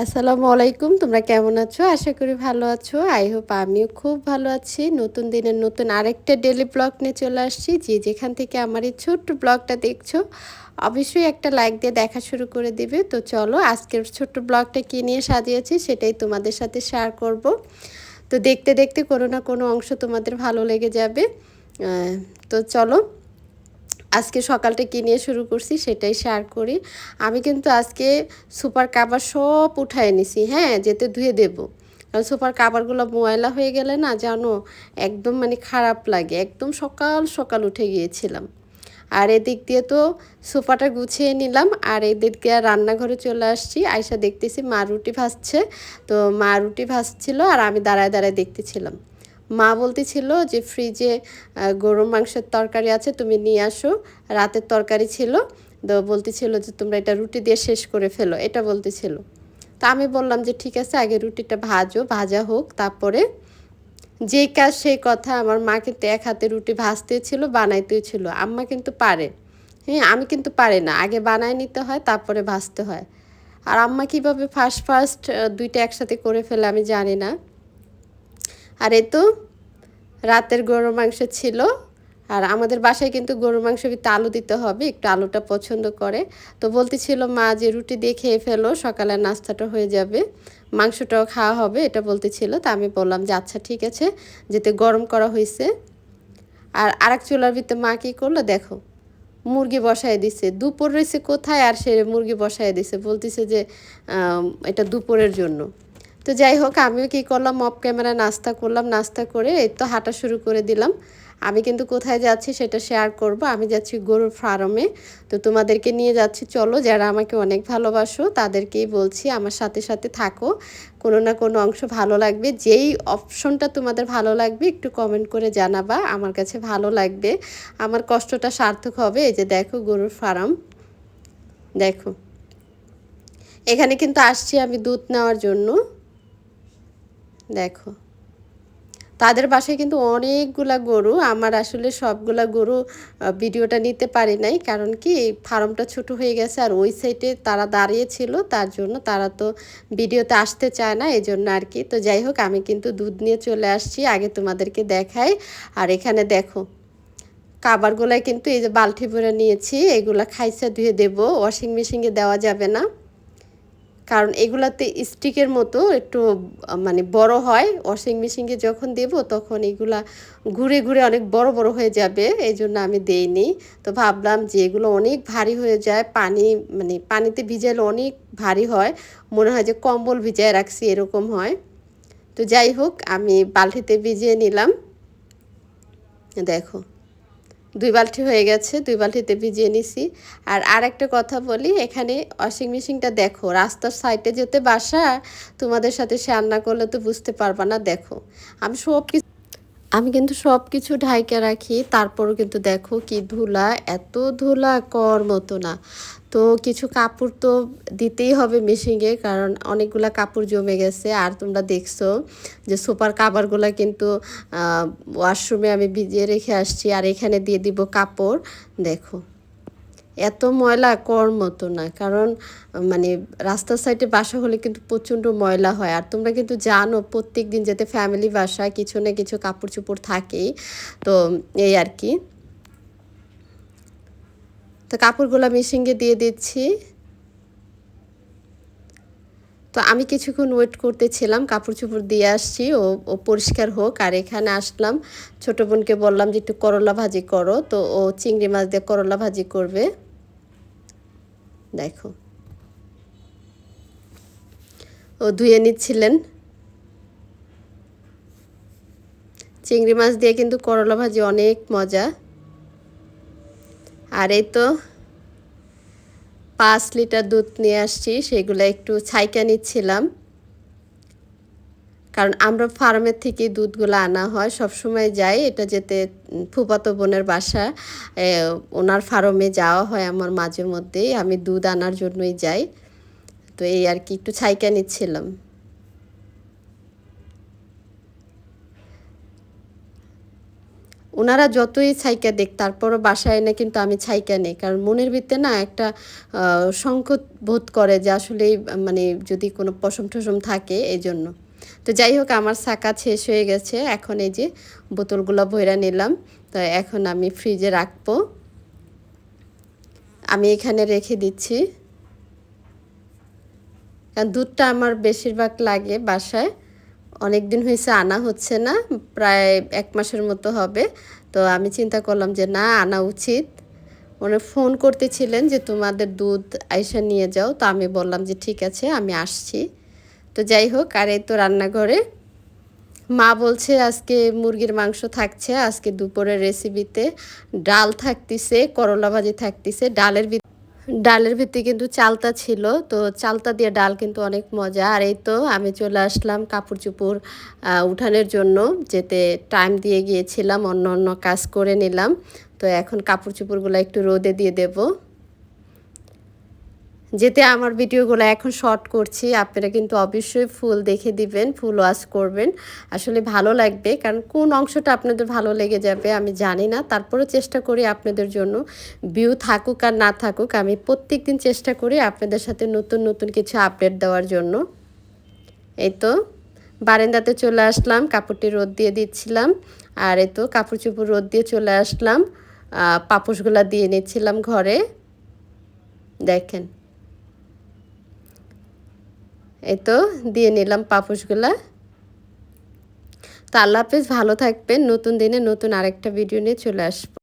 আসসালামু আলাইকুম, তোমরা কেমন আছো? আশা করি ভালো আছো। আই হোপ আমিও খুব ভালো আছি। নতুন দিনের নতুন আরেকটা ডেলি ব্লগ নিয়ে চলে আসছি। যে যেখান থেকে আমার এই ছোট্ট ব্লগটা দেখছ, অবশ্যই একটা লাইক দিয়ে দেখা শুরু করে দিবে। তো চলো, আজকের ছোট্ট ব্লগটা কী নিয়ে সাজিয়েছি সেটাই তোমাদের সাথে শেয়ার করব। তো দেখতে দেখতে কোনো না কোনো অংশ তোমাদের ভালো লেগে যাবে। তো চলো আজকে সকালটা কী নিয়ে শুরু করছি সেটাই শেয়ার করি। আমি কিন্তু আজকে সুপার কাবার সব উঠায় নিছি হ্যাঁ যেতে ধুয়ে দেব। কারণ সুপার কাবারগুলো ময়লা হয়ে গেলে না জানো, একদম মানে খারাপ লাগে, একদম সকাল সকাল উঠে গিয়েছিলাম। আর এদিক দিয়ে তো সোফাটা গুছিয়ে নিলাম, আর এদিক দিয়ে রান্নাঘরে চলে আসছি। আয়সা দেখতেছি মা রুটি ভাজছে, তো মা রুটি ভাজছিল আর আমি দাঁড়ায় দাঁড়ায় দেখতেছিলাম। মা বলতেছিল যে ফ্রিজে গরুর মাংসের তরকারি আছে, তুমি নিয়ে আসো। রাতের তরকারি ছিল, তো বলতেছিল যে তোমরা এটা রুটি দিয়ে শেষ করে ফেলো, এটা বলতেছিল। তা আমি বললাম যে ঠিক আছে, আগে রুটিটা ভাজো, ভাজা হোক, তারপরে যেই কাজ সেই কথা আমার মা কিন্তু এক হাতে রুটি ভাজতে ছিল বানাইতেও ছিল আম্মা কিন্তু পারে। হ্যাঁ আমি কিন্তু পারি না, আগে বানায় নিতে হয়, তারপরে ভাজতে হয়। আর আম্মা কীভাবে ফার্স্ট ফার্স্ট দুইটা একসাথে করে ফেলে আমি জানি না। আর এ তো, রাতের গরু মাংস ছিল। আর আমাদের বাসায় কিন্তু গরু মাংস একটু আলু দিতে হবে, একটু আলুটা পছন্দ করে। তো বলতেছিল মা যে রুটি দিয়ে খেয়ে ফেলো, সকালের নাস্তাটা হয়ে যাবে, মাংসটাও খাওয়া হবে, এটা বলতেছিল। তা আমি বললাম যে আচ্ছা ঠিক আছে, যেতে গরম করা হয়েছে আর আরেক চুলার ভিতরে মা কী করল, দেখো, মুরগি বসায় দিছে। দুপুর রয়েছে কোথায় আর সে মুরগি বসায় দিছে? বলতেছে যে এটা দুপুরের জন্য। তো যাই হোক, আমিও কী করলাম অফ ক্যামেরা নাস্তা করলাম, নাস্তা করে এই তো হাঁটা শুরু করে দিলাম। আমি কিন্তু কোথায় যাচ্ছি সেটা শেয়ার করব। আমি যাচ্ছি গরুর ফার্মে তো তোমাদেরকে নিয়ে যাচ্ছি, চলো যারা আমাকে অনেক ভালোবাসো তাদেরকেই বলছি, আমার সাথে সাথে থাকো। কোনো না কোনো অংশ ভালো লাগবে। যেই অপশনটা তোমাদের ভালো লাগবে, একটু কমেন্ট করে জানাবা, আমার কাছে ভালো লাগবে। আমার কষ্টটা সার্থক হবে। এই যে দেখো গরুর ফার্ম দেখো। এখানে কিন্তু আসছি আমি দুধ নেওয়ার জন্য। দেখো। তাদের বাসায় কিন্তু অনেকগুলা গরু, আমার আসলে সবগুলা গরু ভিডিওটা নিতে পারি নাই, কারণ কি ফার্মটা ছোট হয়ে গেছে আর ওই সাইডে তারা দাঁড়িয়েছিল, তার জন্য তারা তো ভিডিওতে আসতে চায় না এই জন্য আর কি। তো যাই হোক, আমি কিন্তু দুধ নিয়ে চলে আসছি, আগে তোমাদেরকে দেখাই। আর এখানে দেখো কাবারগুলাই কিন্তু এই যে বালতি ভরে নিয়েছি, এগুলা খাইসা ধুয়ে দেবো ওয়াশিং মেশিনে দেওয়া যাবে না। কারণ এগুলাতে স্টিকের মতো একটু মানে বড় হয়, ওয়াশিং মেশিনে যখন দেব তখন এগুলা ঘুরে ঘুরে অনেক বড় বড় হয়ে যাবে, এই জন্য আমি দেইনি। তো ভাবলাম যে এগুলো অনেক ভারী হয়ে যায়, পানি মানে পানিতে ভিজালে অনেক ভারী হয়, মনে হয় যে কম্বল ভিজায় রাখছি, এরকম হয়। তো যাই হোক, আমি বালতিতে ভিজিয়ে নিলাম। দেখো। দুই বালতি হয়ে গেছে, দুই বালতিতে ভিজিয়ে নিছি। আর আরেকটা কথা বলি, এখানে ওয়াশিং মেশিনটা দেখো, রাস্তার সাইডে যেতে বাসা, তোমাদের সাথে শেয়ার না করলে তো বুঝতে পারবা না, দেখো। আমি সব কিছু আমি কিন্তু সব কিছু ঢাইকে রাখি, তারপরও কিন্তু দেখো কি ধুলা, এত ধুলা কর মতো না। তো কিছু কাপড় তো দিতেই হবে মেশিনে কারণ অনেকগুলা কাপড় জমে গেছে। আর তোমরা দেখছ যে সুপার কাবারগুলো কিন্তু ওয়াশরুমে আমি ভিজিয়ে রেখে আসছি। আর এখানে দিয়ে দিব কাপড়। দেখো। এত ময়লা কর মতো না। কারণ মানে রাস্তার সাইডে বাসা হলে কিন্তু প্রচণ্ড ময়লা হয়। আর তোমরা কিন্তু জানো প্রত্যেক দিন যেতে ফ্যামিলি বাসা কিছু না কিছু কাপড় চোপড় থাকেই। তো এই আর কি। তো কাপড়গুলো মেশিনকে দিয়ে দিচ্ছি। তো আমি কিছুক্ষণ ওয়েট করতেছিলাম কাপড় চোপড় দিয়ে আসছি, ও ও পরিষ্কার হোক। আর এখানে আসলাম, ছোটো বোনকে বললাম যে একটু করলা ভাজি করো। তো ও চিংড়ি মাছ দিয়ে করলা ভাজি করবে। দেখো। ও ধুয়ে নিচ্ছিলেন। চিংড়ি মাছ দিয়ে কিন্তু করলা ভাজি অনেক মজা। আর এই তো পাঁচ লিটার দুধ নিয়ে আসছি, সেগুলো একটু ছাইকা নিচ্ছিলাম। কারণ আমরা ফার্মের থেকে দুধগুলো আনা হয় সব সময় যাই, এটা যেতে ফুপাতো বোনের বাসা ওনার ফার্মে যাওয়া হয় আমার মাঝে মধ্যেই আমি দুধ আনার জন্যই যাই। তো এই আর কি, একটু ছাইকা নিচ্ছিলাম। ওনারা যতই ছাইকা দেখ, তারপরও বাসায় এনে কিন্তু আমি ছাইকা নেই। কারণ মনের ভিতরে না একটা সংকট বোধ করে যে আসলে মানে যদি কোনো পশম টসম থাকে এই জন্য তো যাই হোক, আমার শাকা শেষ হয়ে গেছে। এখন এই যে বোতলগুলো ভৈরা নিলাম। তো এখন আমি ফ্রিজে রাখব। আমি এখানে রেখে দিচ্ছি। কারণ দুধটা আমার বেশিরভাগ লাগে বাসায়। অনেক দিন হয়েছে, আনা হচ্ছে না, প্রায় এক মাসের মতো হবে। তো আমি চিন্তা করলাম যে, না, আনা উচিত। উনি ফোন করতেছিলেন যে, তোমাদের দুধ আইসা নিয়ে যাও। তো আমি বললাম যে, ঠিক আছে, আমি আসছি। তো যাই হোক, আর এই তো রান্নাঘরে। মা বলছে, আজকে মুরগির মাংস থাকছে, আজকে দুপুরের রেসিপিতে ডাল থাকতিছে, করলা ভাজি থাকতিছে। ডালের ডালের ভিত্তি কিন্তু চালতা ছিল, তো চালতা দিয়ে ডাল কিন্তু অনেক মজা। আর এই তো আমি চলে আসলাম কাপড় চুপুর উঠানের জন্য। যেতে টাইম দিয়ে গিয়েছিলাম, অন্য অন্য কাজ করে নিলাম। তো এখন কাপড় চুপড়গুলো একটু রোদে দিয়ে দেবো। যেতে আমার ভিডিওগুলো এখন শর্ট করছি। আপনারা কিন্তু অবশ্যই ফুল দেখে দিবেন ফুল ওয়াশ করবেন। আসলে ভালো লাগবে, কারণ কোন অংশটা আপনাদের ভালো লেগে যাবে আমি জানি না। তারপরেও চেষ্টা করি আপনাদের জন্য ভিউ থাকুক আর না থাকুক, আমি প্রত্যেক দিন চেষ্টা করি আপনাদের সাথে নতুন নতুন কিছু আপডেট দেওয়ার জন্য। এই তো, বারেন্দাতে চলে আসলাম, কাপড়টি রোদ দিয়ে দিচ্ছিলাম, আর এই তো কাপড় চুপড় রোদ দিয়ে চলে আসলাম। পাপোশগুলা দিয়ে নিচ্ছিলাম ঘরে। দেখেন। এই তো দিয়ে নিলাম পাপোশগুলা। তো আল্লাহ হাফেজ, ভালো থাকবেন। নতুন দিনে নতুন আরেকটা ভিডিও নিয়ে চলে আসব।